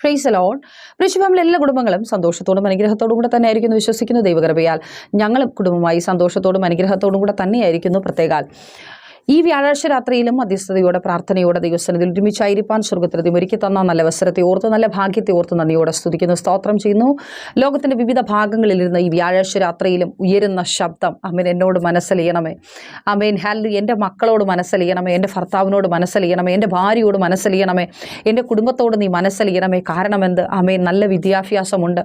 Fries loan ഋഷിഫാമിലെ എല്ലാ കുടുംബങ്ങളും സന്തോഷത്തോടും അനുഗ്രഹത്തോടും കൂടെ തന്നെ ആയിരിക്കുന്നു വിശ്വസിക്കുന്നു. ദൈവകൃപയാൽ ഞങ്ങളും കുടുംബമായി സന്തോഷത്തോടും അനുഗ്രഹത്തോടും കൂടെ തന്നെയായിരിക്കുന്നു പ്രത്യേകാൽ. ഈ വ്യാഴാഴ്ച രാത്രിയിലും മധ്യസ്ഥതയോടെ പ്രാർത്ഥനയോടെ ദൈവസന്നിധിയിൽ ഒരുമിച്ചായിരിക്കാൻ സ്വർഗത്തിൽ ഒരുക്കി തന്ന നല്ല അവസരത്തെ ഓർത്ത് നല്ല ഭാഗ്യത്തെ ഓർത്ത് നന്ദിയോടെ സ്തുതിക്കുന്നു സ്തോത്രം ചെയ്യുന്നു. ലോകത്തിന്റെ വിവിധ ഭാഗങ്ങളിലിരുന്ന് ഈ വ്യാഴാഴ്ച രാത്രിയിലും ഉയരുന്ന ശബ്ദം അമ്മൻ എന്നോട് മനസ്സലിയണമേ. അമ്മേൻ ഹാലു എന്റെ മക്കളോട് മനസ്സലിയണമേ എന്റെ ഭർത്താവിനോട് മനസ്സലിയണമേ എന്റെ ഭാര്യയോട് മനസ്സലിയണമേ എന്റെ കുടുംബത്തോട് നീ മനസ്സിലെയ്യണമേ കാരണം എന്ത്? അമേൻ നല്ല വിദ്യാഭ്യാസമുണ്ട്.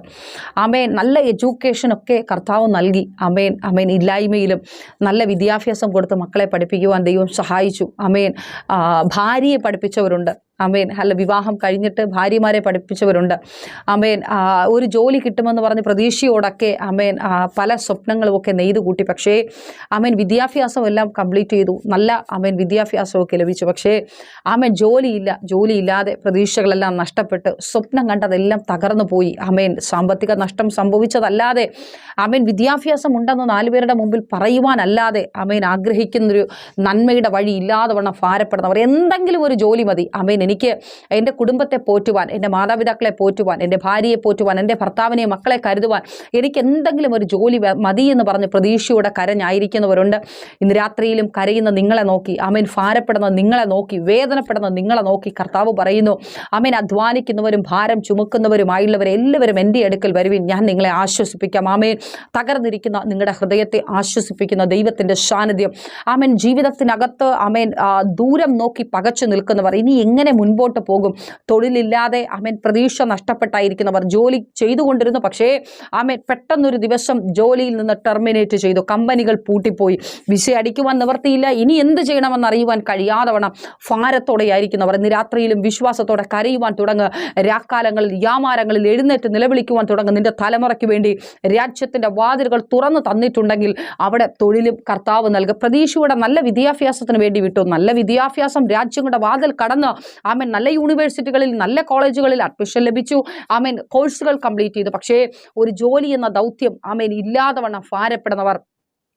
അമേൻ നല്ല എഡ്യൂക്കേഷനൊക്കെ കർത്താവ് നൽകി. അമേൻ അമേൻ ഇല്ലായ്മയിലും നല്ല വിദ്യാഭ്യാസം കൊടുത്ത് മക്കളെ പഠിപ്പിക്കുവാൻ ദൈവം സഹായിച്ചു. അമേൻ ഭാര്യയെ പഠിപ്പിച്ചവരുണ്ട്. അമേൻ അല്ല വിവാഹം കഴിഞ്ഞിട്ട് ഭാര്യമാരെ പഠിപ്പിച്ചവരുണ്ട്. അമേൻ ഒരു ജോലി കിട്ടുമെന്ന് പറഞ്ഞ് പ്രതീക്ഷയോടൊക്കെ അമേൻ പല സ്വപ്നങ്ങളുമൊക്കെ നെയ്തു കൂട്ടി. പക്ഷേ അമേൻ വിദ്യാഭ്യാസം എല്ലാം കംപ്ലീറ്റ് ചെയ്തു. നല്ല അമേൻ വിദ്യാഭ്യാസമൊക്കെ ലഭിച്ചു. പക്ഷേ അമേൻ ജോലിയില്ല ജോലിയില്ലാതെ പ്രതീക്ഷകളെല്ലാം നഷ്ടപ്പെട്ട് സ്വപ്നം കണ്ടതെല്ലാം തകർന്നു പോയി. അമേൻ സാമ്പത്തിക നഷ്ടം സംഭവിച്ചതല്ലാതെ അമേൻ വിദ്യാഭ്യാസം ഉണ്ടെന്ന് നാലുപേരുടെ മുമ്പിൽ പറയുവാനല്ലാതെ അമേൻ ആഗ്രഹിക്കുന്നൊരു നന്മയുടെ വഴി ഇല്ലാതെ വണ്ണം ഭാരപ്പെടുന്നവർ എന്തെങ്കിലും ഒരു ജോലി മതി. അമേൻ എനിക്ക് എന്റെ കുടുംബത്തെ പോറ്റുവാൻ എന്റെ മാതാപിതാക്കളെ പോറ്റുവാൻ എന്റെ ഭാര്യയെ പോറ്റുവാൻ എന്റെ ഭർത്താവിനെ മക്കളെ കരുതുവാൻ എനിക്ക് എന്തെങ്കിലും ഒരു ജോലി മതി എന്ന് പറഞ്ഞ് പ്രതീക്ഷയോടെ കരഞ്ഞായിരിക്കുന്നവരുണ്ട്. ഇന്ന് രാത്രിയിലും കരയുന്ന നിങ്ങളെ നോക്കി അമേൻ ഭാരപ്പെടുന്ന നിങ്ങളെ നോക്കി വേദനപ്പെടുന്ന നിങ്ങളെ നോക്കി കർത്താവ് പറയുന്നു അമേൻ അധ്വാനിക്കുന്നവരും ഭാരം ചുമക്കുന്നവരുമായുള്ളവരെ എല്ലാവരും എന്റെ അടുക്കൽ വരുവിൻ. ഞാൻ നിങ്ങളെ ആശ്വസിപ്പിക്കാം. ആമേൻ തകർന്നിരിക്കുന്ന നിങ്ങളുടെ ഹൃദയത്തെ ആശ്വസിപ്പിക്കുന്ന ദൈവത്തിന്റെ സാന്നിധ്യം. ആമേൻ ജീവിതത്തിനകത്ത് ആമേൻ ദൂരം നോക്കി പകച്ചു നിൽക്കുന്നവർ ഇനി എങ്ങനെ മുൻപോട്ട് പോകും. തൊഴിലില്ലാതെ ആമേൻ പ്രതീക്ഷ നഷ്ടപ്പെട്ടായിരിക്കുന്നവർ ജോലി ചെയ്തുകൊണ്ടിരുന്നു. പക്ഷേ ആമേൻ പെട്ടെന്നൊരു ദിവസം ജോലിയിൽ നിന്ന് ടെർമിനേറ്റ് ചെയ്തു. കമ്പനികൾ പൂട്ടിപ്പോയി. വിസ അടിക്കുവാൻ നിവർത്തിയില്ല. ഇനി എന്ത് ചെയ്യണമെന്ന് അറിയുവാൻ കഴിയാതെ വണ്ണം ഭാരത്തോടെ ആയിരിക്കുന്നവർ ഇന്ന് രാത്രിയിലും വിശ്വാസത്തോടെ കരയുവാൻ തുടങ്ങുക. രാക്കാലങ്ങളിൽ യാമാരങ്ങളിൽ എഴുന്നേറ്റ് നിലവിളിക്കുവാൻ തുടങ്ങുക. നിന്റെ തലമുറയ്ക്ക് വേണ്ടി രാജ്യത്തിന്റെ വാതിലുകൾ തുറന്നു തന്നിട്ടുണ്ടെങ്കിൽ അവിടെ തൊഴിലും കർത്താവ് നൽകുക പ്രതീക്ഷയുടെ നല്ല വിദ്യാഭ്യാസത്തിന് വേണ്ടി വിട്ടു. നല്ല വിദ്യാഭ്യാസം രാജ്യങ്ങളുടെ വാതിൽ കടന്ന് ആമൻ നല്ല യൂണിവേഴ്സിറ്റികളിൽ നല്ല കോളേജുകളിൽ അഡ്മിഷൻ ലഭിച്ചു. ആമൻ കോഴ്സുകൾ കംപ്ലീറ്റ് ചെയ്തു. പക്ഷേ ഒരു ജോലി എന്ന ദൗത്യം ആമേൻ ഇല്ലാതെ വണ്ണം ഭാരപ്പെടുന്നവർ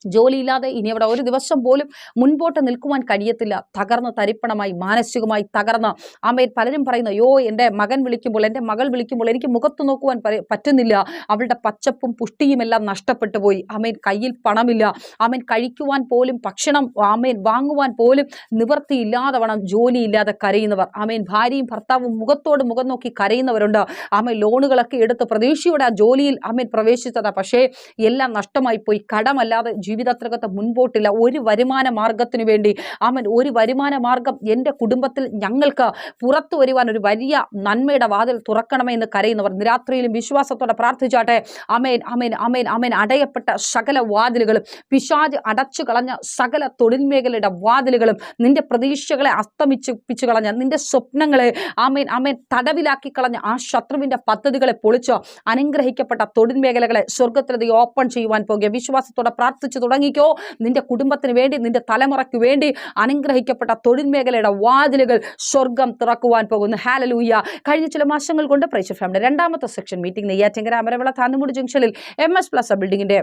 ജോലിയില്ലാതെ ഇനി അവിടെ ഒരു ദിവസം പോലും മുൻപോട്ട് നിൽക്കുവാൻ കഴിയത്തില്ല. തകർന്ന് തരിപ്പണമായി മാനസികമായി തകർന്ന്. അമ്മയിൽ പലരും പറയുന്നു അയ്യോ എന്റെ മകൻ വിളിക്കുമ്പോൾ എന്റെ മകൾ വിളിക്കുമ്പോൾ എനിക്ക് മുഖത്ത് നോക്കുവാൻ പറ്റുന്നില്ല. അവളുടെ പച്ചപ്പും പുഷ്ടിയും എല്ലാം നഷ്ടപ്പെട്ടു പോയി. ആമേൻ കയ്യിൽ പണമില്ല. ആമേൻ കഴിക്കുവാൻ പോലും ഭക്ഷണം ആമേൻ വാങ്ങുവാൻ പോലും നിവൃത്തിയില്ലാതെ വേണം ജോലിയില്ലാതെ കരയുന്നവർ. ആമേൻ ഭാര്യയും ഭർത്താവും മുഖത്തോട് മുഖം നോക്കി കരയുന്നവരുണ്ട്. അമ്മ ലോണുകളൊക്കെ എടുത്ത് പ്രതീക്ഷയോടെ ആ ജോലിയിൽ ആമേൻ പ്രവേശിച്ചതാ. പക്ഷേ എല്ലാം നഷ്ടമായി പോയി. കടമല്ലാതെ ജീവിതത്തിനകത്ത് മുൻപോട്ടില്ല. ഒരു വരുമാന മാർഗത്തിനു വേണ്ടി. അവൻ ഒരു വരുമാന മാർഗം എന്റെ കുടുംബത്തിൽ ഞങ്ങൾക്ക് പുറത്തു വരുവാൻ ഒരു വലിയ നന്മയുടെ വാതിൽ തുറക്കണമേ എന്ന് കരയുന്നവർ രാത്രിയിലും വിശ്വാസത്തോടെ പ്രാർത്ഥിച്ചാട്ടെ. അമേൻ അമേൻ അമേൻ അമേൻ അടയപ്പെട്ട സകല വാതിലുകളും പിശാജ് അടച്ചു കളഞ്ഞ സകല തൊഴിൽ മേഖലയുടെ വാതിലുകളും നിന്റെ പ്രതീക്ഷകളെ അസ്തമിച്ചിപ്പിച്ചു കളഞ്ഞ നിന്റെ സ്വപ്നങ്ങളെ ആമേൻ ആമേൻ തടവിലാക്കി കളഞ്ഞ ആ ശത്രുവിന്റെ പദ്ധതികളെ പൊളിച്ചോ അനുഗ്രഹിക്കപ്പെട്ട തൊഴിൽ മേഖലകളെ സ്വർഗത്തിലത് ഓപ്പൺ ചെയ്യുവാൻ പോകുക. വിശ്വാസത്തോടെ പ്രാർത്ഥിച്ചു തുടങ്ങിക്കോ. നിന്റെ കുടുംബത്തിന് വേണ്ടി നിന്റെ തലമുറയ്ക്ക് വേണ്ടി അനുഗ്രഹിക്കപ്പെട്ട തൊഴിൽ മേഖലയുടെ വാതിലുകൾ സ്വർഗം തുറക്കുവാൻ പോകുന്നു. ഹാലലൂയ കഴിഞ്ഞ ചില മാസങ്ങൾ കൊണ്ട് പ്രൈസ് ഫാമിലി രണ്ടാമത്തെ സെക്ഷൻ മീറ്റിംഗ് നെയ്യാറ്റിങ്കര അമരവിള താന്നുമുടി ജംഗ്ഷനിൽ എം എസ് പ്ലസ് ബിൽഡിങ്ങിന്റെ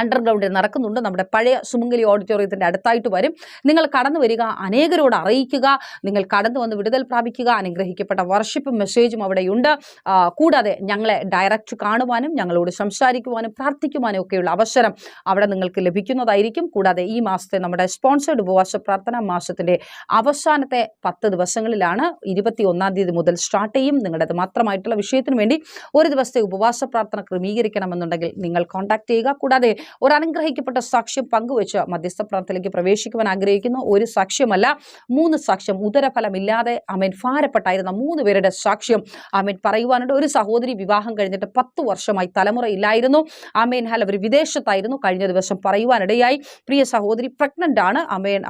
അണ്ടർഗ്രൗണ്ടിൽ നടക്കുന്നുണ്ട്. നമ്മുടെ പഴയ സുമംഗലി ഓഡിറ്റോറിയത്തിന്റെ അടുത്തായിട്ട് വരും. നിങ്ങൾ കടന്നു വരിക അനേകരോട് അറിയിക്കുക നിങ്ങൾ കടന്നു വന്ന് വിടുതൽ പ്രാപിക്കുക അനുഗ്രഹിക്കപ്പെട്ട വർഷിപ്പ് മെസ്സേജും അവിടെയുണ്ട്. കൂടാതെ ഞങ്ങളെ ഡയറക്റ്റ് കാണുവാനും ഞങ്ങളോട് സംസാരിക്കുവാനും പ്രാർത്ഥിക്കുവാനും ഒക്കെയുള്ള അവസരം അവിടെ നിങ്ങൾക്ക് ലഭിക്കുന്നതായിരിക്കും. കൂടാതെ ഈ മാസത്തെ നമ്മുടെ സ്പോൺസേഡ് ഉപവാസ പ്രാർത്ഥന മാസത്തിന്റെ അവസാനത്തെ പത്ത് ദിവസങ്ങളിലാണ് ഇരുപത്തി ഒന്നാം തീയതി മുതൽ സ്റ്റാർട്ട് ചെയ്യും. നിങ്ങളുടേത് മാത്രമായിട്ടുള്ള വിഷയത്തിന് വേണ്ടി ഒരു ദിവസത്തെ ഉപവാസ പ്രാർത്ഥന ക്രമീകരിക്കണമെന്നുണ്ടെങ്കിൽ നിങ്ങൾ കോൺടാക്ട് ചെയ്യുക. കൂടാതെ ഒരു അനുഗ്രഹിക്കപ്പെട്ട സാക്ഷ്യം പങ്കുവെച്ച് മധ്യസ്ഥ പ്രാർത്ഥനയിലേക്ക് പ്രവേശിക്കുവാൻ ആഗ്രഹിക്കുന്നു. ഒരു സാക്ഷ്യമല്ല മൂന്ന് സാക്ഷ്യം. ഉദരഫലമില്ലാതെ അമേൻ ഭാരപ്പെട്ടായിരുന്ന മൂന്ന് പേരുടെ സാക്ഷ്യം അമേൻ പറയുവാനുണ്ട്. ഒരു സഹോദരി വിവാഹം കഴിഞ്ഞിട്ട് പത്ത് വർഷമായി തലമുറയില്ലായിരുന്നു അമേൻ ഹാൽ അവർ വിദേശത്തായിരുന്നു കഴിഞ്ഞ ദിവസം പറയുവാനിടയായി. പ്രിയ സഹോദരി പ്രഗ്നന്റ് ആണ്. അമേൻ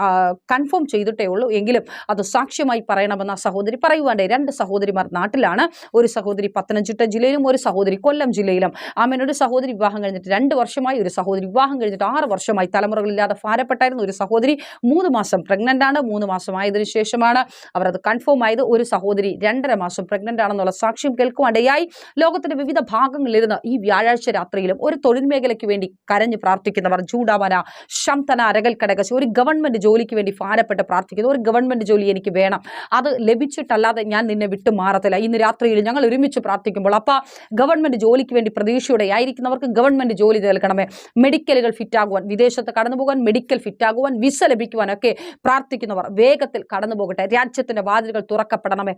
കൺഫേം ചെയ്തിട്ടേ ഉള്ളൂ. എങ്കിലും അത് സാക്ഷ്യമായി പറയണമെന്ന് സഹോദരി പറയുവാന്റെ രണ്ട് സഹോദരിമാർ നാട്ടിലാണ്. ഒരു സഹോദരി പത്തനംതിട്ട ജില്ലയിലും ഒരു സഹോദരി കൊല്ലം ജില്ലയിലും. അമേൻ ഒരു സഹോദരി വിവാഹം കഴിഞ്ഞിട്ട് രണ്ട് വർഷമായി ഒരു സഹോദരി വിവാഹം കഴിഞ്ഞിട്ട് ആറ് വർഷമായി തലമുറകളില്ലാതെ ഭാരപ്പെട്ടായിരുന്നു ഒരു സഹോദരി മൂന്ന് മാസം പ്രഗ്നന്റ് ആണ്. മൂന്ന് മാസമായതിനു ശേഷമാണ് അവർ അത് കൺഫേം ആയത്. ഒരു സഹോദരി രണ്ടര മാസം പ്രഗ്നന്റ് ആണെന്നുള്ള സാക്ഷ്യം കേൾക്കുവാനിടയായി ലോകത്തിന്റെ വിവിധ ഭാഗങ്ങളിലിരുന്ന് ഈ വ്യാഴാഴ്ച രാത്രിയിലും ഒരു തൊഴിൽ മേഖലയ്ക്ക് വേണ്ടി കരഞ്ഞ് പ്രാർത്ഥിക്കുന്നവർ ചൂടാവന ശംതന അരകൽ കടകശ് ഒരു ഗവൺമെന്റ് ജോലിക്ക് വേണ്ടി ഭാരപ്പെട്ട് പ്രാർത്ഥിക്കുന്നു. ഒരു ഗവൺമെന്റ് ജോലി എനിക്ക് വേണം. അത് ലഭിച്ചിട്ടല്ലാതെ ഞാൻ നിന്നെ വിട്ടു മാറത്തില്ല. ഇന്ന് രാത്രിയിൽ ഞങ്ങൾ ഒരുമിച്ച് പ്രാർത്ഥിക്കുമ്പോൾ അപ്പ ഗവൺമെന്റ് ജോലിക്ക് വേണ്ടി പ്രതീക്ഷയോടെ ആയിരിക്കുന്നവർക്ക് ഗവൺമെന്റ് ജോലി നൽകണമേ. മെഡിക്കലുകൾ ഫിറ്റ് ആകുവാൻ വിദേശത്ത് കടന്നു പോകാൻ മെഡിക്കൽ ഫിറ്റ് ആകുവാൻ വിസ ലഭിക്കുവാനൊക്കെ പ്രാർത്ഥിക്കുന്നവർ വേഗത്തിൽ കടന്നു പോകട്ടെ രാജ്യത്തിന്റെ വാതിലുകൾ തുറക്കപ്പെടണമേ.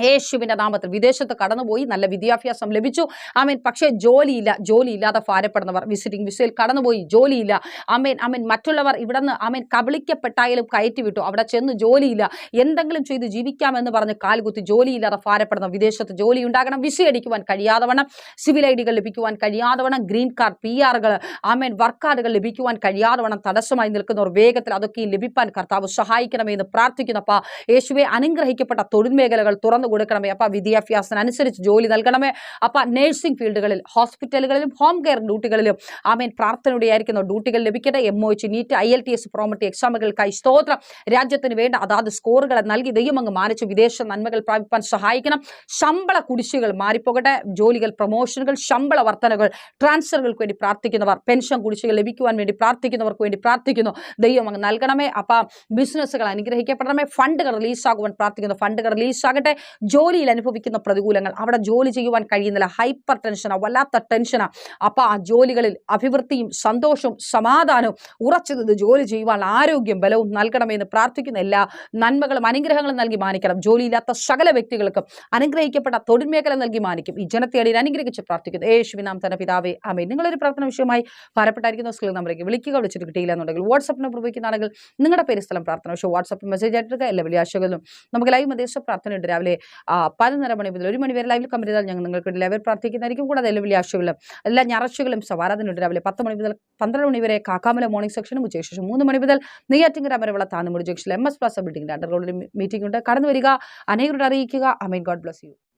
യേശുവിന്റെ നാമത്തിൽ വിദേശത്ത് കടന്നുപോയി നല്ല വിദ്യാഭ്യാസം ലഭിച്ചു. ആമേൻ. പക്ഷേ ജോലിയില്ല ജോലിയില്ലാതെ ഭാരപ്പെടുന്നവർ വിസിറ്റിംഗ് വിസയിൽ കടന്നുപോയി ജോലിയില്ല. ആമേൻ ആമേൻ. മറ്റുള്ളവർ ഇവിടെ നിന്ന് ആമേൻ കബളിക്കപ്പെട്ടായാലും കയറ്റി വിട്ടു അവിടെ ചെന്ന് ജോലിയില്ല. എന്തെങ്കിലും ചെയ്ത് ജീവിക്കാമെന്ന് പറഞ്ഞ് കാൽകുത്തി ജോലിയില്ലാതെ ഭാരപ്പെടുന്ന വിദേശത്ത് ജോലി ഉണ്ടാകണം വിസ അടിക്കുവാൻ കഴിയാതെ സിവിൽ ഐ ഡികൾ ലഭിക്കുവാൻ കഴിയാതെ ഗ്രീൻ കാർഡ് പി ആറുകൾ ആമേൻ വർക്ക് കാർഡുകൾ ലഭിക്കുവാൻ കഴിയാതെ തടസ്സമായി നിൽക്കുന്നവർ വേഗത്തിൽ അതൊക്കെ ലഭിപ്പാൻ കർത്താവ് സഹായിക്കണമെന്ന് പ്രാർത്ഥിക്കുന്നപ്പ യേശുവെ അനുഗ്രഹിക്കപ്പെട്ട തൊഴിൽ മേഖലകൾ തുറന്നു കൊടുക്കണമേ. അപ്പ വിദ്യാഭ്യാസത്തിനനുസരിച്ച് ജോലി നൽകണമേ. അപ്പ നഴ്സിംഗ് ഫീൽഡുകളിൽ ഹോസ്പിറ്റലുകളിലും ഹോം കെയർ ഡ്യൂട്ടികളിലും ആമേൻ പ്രാർത്ഥനയുടെ ആയിരിക്കുന്ന ഡ്യൂട്ടികൾ ലഭിക്കട്ടെ. M O H NEET I L T S Prometric എക്സാമുകൾക്കായി സ്തോത്രം. രാജ്യത്തിന് വേണ്ട അതാത് സ്കോറുകളെ നൽകി ദൈവമങ്ങ് മാനിച്ച് വിദേശ നന്മകൾ പ്രാപിപ്പാൻ സഹായിക്കണം. ശമ്പള കുടിശ്ശികൾ മാറിപ്പോകട്ടെ. ജോലികൾ പ്രൊമോഷനുകൾ ശമ്പള വർധനകൾ ട്രാൻസ്ഫറുകൾക്ക് വേണ്ടി പ്രാർത്ഥിക്കുന്നവർ പെൻഷൻ കുടിശ്ശികൾ ലഭിക്കുവാൻ വേണ്ടി പ്രാർത്ഥിക്കുന്നവർക്ക് വേണ്ടി പ്രാർത്ഥിക്കുന്നു. ദൈവം അങ്ങ് നൽകണമേ. അപ്പം ബിസിനസ്സുകൾ അനുഗ്രഹിക്കപ്പെടണമേ. ഫണ്ടുകൾ റിലീസാകുവാൻ പ്രാർത്ഥിക്കുന്നു. ഫണ്ടുകൾ റിലീസാകട്ടെ ജോലിയിൽ അനുഭവിക്കുന്ന പ്രതികൂലങ്ങൾ അവിടെ ജോലി ചെയ്യുവാൻ കഴിയുന്നില്ല ഹൈപ്പർ ടെൻഷനാണ് വല്ലാത്ത ടെൻഷനാണ് അപ്പം ആ ജോലികളിൽ അഭിവൃദ്ധിയും സന്തോഷവും സമാധാനവും ഉറച്ചു ജോലി ചെയ്യുവാൻ ആരോഗ്യം ബലവും നൽകണമെന്ന് പ്രാർത്ഥിക്കുന്ന എല്ലാ നന്മകളും അനുഗ്രഹങ്ങളും നൽകി മാനിക്കണം. ജോലിയില്ലാത്ത സകല വ്യക്തികൾക്കും അനുഗ്രഹിക്കപ്പെട്ട തൊഴിൽ നൽകി മാനിക്കും. ഈ ജനത്തെ അടിയിൽ അനുഗ്രഹിച്ച് പ്രാർത്ഥിക്കുന്നു. യേശുവിനാം തന്നെ പിതാവേ അമേ നിങ്ങളൊരു പ്രാർത്ഥന വിഷയമായി ഭാരപ്പെട്ടായിരിക്കുന്ന. സ്കൂളിൽ നമ്പറേക്ക് വിളിക്കുക വിളിച്ചിട്ട് കിട്ടിയില്ല എന്നുണ്ടെങ്കിൽ വാട്സപ്പ് നമ്പർ ഉപയോഗിക്കുന്നതാണെങ്കിൽ നിങ്ങളുടെ പേര് സ്ഥലം പ്രാർത്ഥന വിഷയം വാട്സപ്പ് മെസ്സേജ് ആയിട്ട് എല്ലാ ആശകളും നമുക്ക് ലൈവ് മധ്യസ്ഥ പ്രാർത്ഥനയുണ്ട്. രാവിലെ പതിനൊന്നര മണി മുതൽ ഒരു മണി വരെ ലൈവിൽ കമ്പനി ചെയ്താൽ ഞങ്ങൾ നിങ്ങൾക്ക് വേണ്ടി പ്രാർത്ഥിക്കുന്നതായിരിക്കും. കൂടാതെ എല്ലാ വെള്ളിയാഴ്ചകളും എല്ലാ ഞായറാഴ്ചകളും സവാരാധനുണ്ട് രാവിലെ പത്ത് മണി മുതൽ പന്ത്രണ്ട് മണി വരെ കാക്കാമല മോർണിംഗ് സെക്ഷനും ഉച്ചയ്ക്കുശേഷം മൂന്ന് മണി മുതൽ നെയ്യാറ്റിങ്കര വരെയുള്ള താന്നുമുടി ജംഗ്ഷനിൽ എം എസ് പ്ലാസ ബിൽഡിംഗിന്റെ അണ്ടർഗ്രൗണ്ടിൽ മീറ്റിംഗ് ഉണ്ട്. കടന്നു വരിക അനേകരോട് അറിയിക്കുക. അമീൻ God bless you